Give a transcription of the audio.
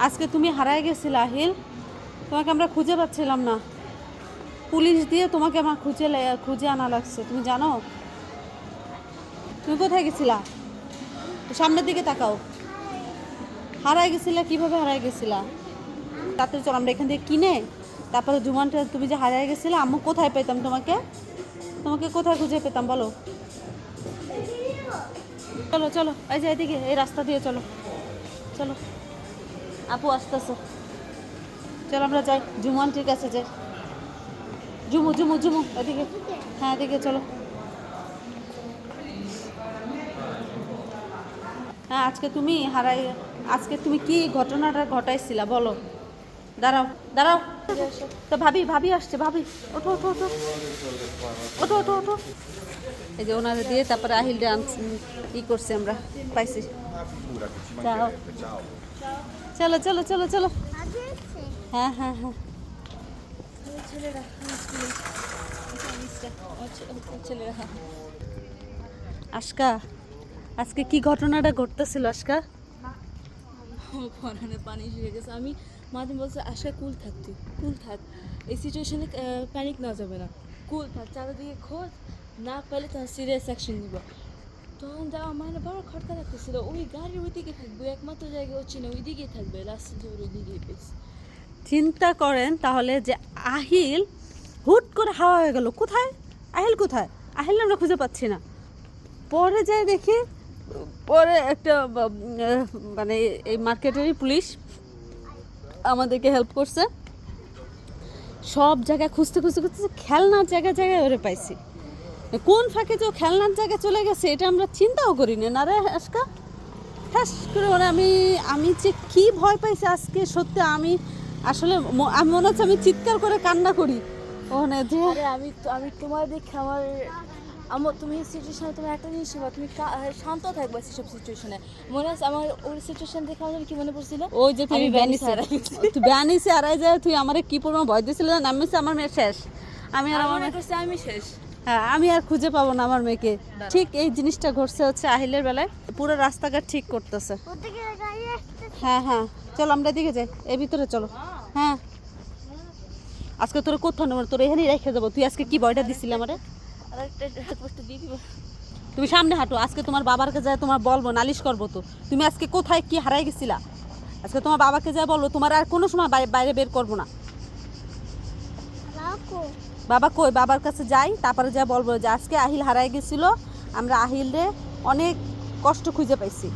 আজকে তুমি হারায় গেছিলে, আহিল। তোমাকে আমরা খুঁজে পাচ্ছিলাম না। পুলিশ দিয়ে তোমাকে আমার খুঁজে খুঁজে আনা লাগছে, তুমি জানো? তুমি কোথায় গেছিলা? সামনের দিকে তাকাও। হারায় গেছিলা, কীভাবে হারায় গেছিলা? তাতে চলো, আমরা এখান থেকে কিনে, তারপরে জুমানটা তুমি যে হারায় গেছিলে আমি কোথায় পেতাম তোমাকে? তোমাকে কোথায় খুঁজে পেতাম, বলো? চলো চলো, এই যে এদিকে, এই রাস্তা দিয়ে চলো। চলো। আপু, আসতেছে। চলো আমরা যাই। জুমানটির কাছে যাই। জুমু জুমু জুমু, এদিকে। হ্যাঁ এদিকে, চলো। হ্যাঁ আজকে তুমি হারাই, আজকে তুমি কি ঘটনাটা ঘটাইছিলা, বলো। দাঁড়াও দাঁড়াও। তো ভাবি ভাবি আসছে, ভাবি। ওঠো ওঠো ওঠো। ওঠো ওঠো ওঠো। এই যে ওনারা দিয়ে তারপরে আহিল ডান্স ই করছে আমরা, পাইছি। চলো চলো চলো চলো। হ্যাঁ হ্যাঁ হ্যাঁ। আজকা আজকে কি ঘটনাটা ঘটতেছিল পরানে পানি শুয়ে গেছে। আমি মাঝে বলছে আশা কুল থাক কুল থাক। এই সিচুয়েশনে প্যানিক না যাবে না। কুল থাক, চারিদিকে খোঁজ না পেলে তখন সিরিয়াস অ্যাকশন নিব। তখন যাওয়া মানে বড় খটকা রাখতেছিল ওই গাড়ির ওইদিকে থাকবে, একমাত্র জায়গায় ও চিনে ওইদিকেই থাকবে রাস্তা ধরে ওইদিকেই পেয়েছে চিন্তা করেন তাহলে যে আহিল হুট করে হাওয়া হয়ে গেল। কোথায়? আহিল কোথায়? আহিল আমরা খুঁজে পাচ্ছি না। পরে যাই দেখি, পরে একটা মানে এই মার্কেটেরই পুলিশ আমাদেরকে হেল্প করছে। সব জায়গায় খুঁজতে খুঁজতে খুঁজতে খেলনার জায়গায় জায়গায় ওরে পাইছি। কোন ফাঁকে যে খেলনার জায়গায় চলে গেছে এটা আমরা চিন্তাও করিনি না। রে আজকা ঠাস করে মানে আমি আমি যে কি ভয় পাইছি আজকে সত্যি আমি আসলে আমি মনে হচ্ছে আমি চিৎকার করে কান্না করি। ওখানে যে আমি আমি তোমার দেখে আমার আমার তুমি সিচুয়েশনে তুমি একটা জিনিস তুমি শান্ত থাকবে সেসব সিচুয়েশনে মনে আছে আমার ওই সিচুয়েশন দেখে আমার কি মনে পড়ছিল? ওই যে তুই আমি ব্যানিসে হারাই তুই ব্যানিসে হারাই যায় তুই আমার কি পরিমাণ ভয় দিয়েছিল নামিছে আমার মেয়ে শেষ। আমি আর আমার মেয়ে- আমি শেষ। হ্যাঁ আমি আর খুঁজে পাবো না আমার মেয়েকে। ঠিক এই জিনিসটা ঘটছে হচ্ছে আহিলের বেলায়। পুরো রাস্তাঘাট ঠিক করতেছে। হ্যাঁ হ্যাঁ। চলো আমরা এদিকে যাই। এই ভিতরে চলো। হ্যাঁ। আজকে তোর কোথাও নেব তোর এখানেই রেখে দেবো। তুই আজকে কি ভয়টা দিছিলি আমারে? তুমি সামনে হাঁটো। আজকে তোমার বাবার কাছে যায় তোমার বলব নালিশ করব তো। তুমি আজকে কোথায় কি হারাই গেছিলা? আজকে তোমার বাবাকে যায় বলব তোমার আর কোনো সময় বাইরে বের করব না। বাবা কই, বাবার কাছে যাই, তারপরে যা বলব যে আজকে আহিল হারাই গেছিল, আমরা আহিল রে অনেক কষ্ট খুঁজে পাইছি।